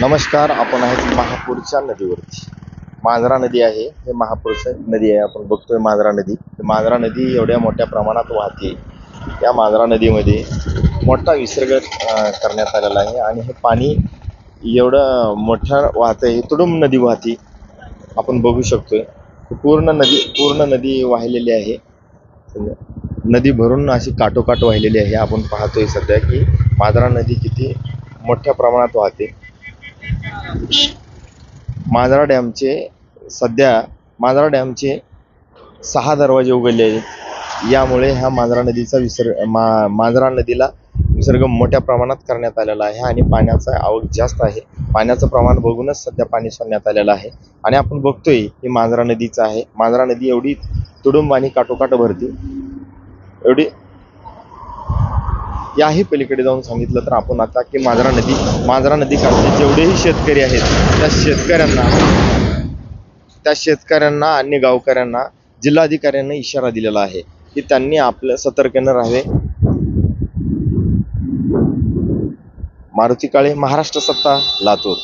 नमस्कार आपण आहेत महापूरच्या नदीवरती. मांजरा नदी आहे हे महापूरच्या नदी आहे. आपण बघतोय मांजरा नदी. मांजरा नदी एवढ्या मोठ्या प्रमाणात वाहते. या मांजरा नदीमध्ये मोठा विसर्ग करण्यात आलेला आहे आणि हे पाणी एवढं मोठं वाहत आहे तुडुंब नदी वाहते. आपण बघू शकतोय. पूर्ण नदी पूर्ण नदी वाहिलेली आहे. नदी भरून अशी काटोकाट वाहिलेली आहे. आपण पाहतोय सध्या की मांजरा नदी किती मोठ्या प्रमाणात वाहते. मांजरा डॅमचे सध्या मांजरा डॅमचे सहा दरवाजे उघडले आहेत. यामुळे ह्या मांजरा नदीचा विसर्ग मा मांजरा नदीला विसर्ग मोठ्या प्रमाणात करण्यात आलेला आहे आणि पाण्याचा आवक जास्त आहे. पाण्याचं प्रमाण बघूनच सध्या पाणी सोडण्यात आलेलं आहे. आणि आपण बघतोय ही मांजरा नदीचं आहे. मांजरा नदी एवढी तुडुंब आणि काठोकाठ भरते. एवढी याही पलीकडे जाऊन सांगितलं तर आपण आता की मांजरा नदी मांजरा नदी काठचे जेवढेही शेतकरी आहेत त्या शेतकऱ्यांना त्या शेतकऱ्यांना आणि गावकऱ्यांना जिल्हाधिकाऱ्यांना इशारा दिलेला आहे की त्यांनी आपलं सतर्कनं राहावे. मारुती काळे महाराष्ट्र सत्ता लातूर.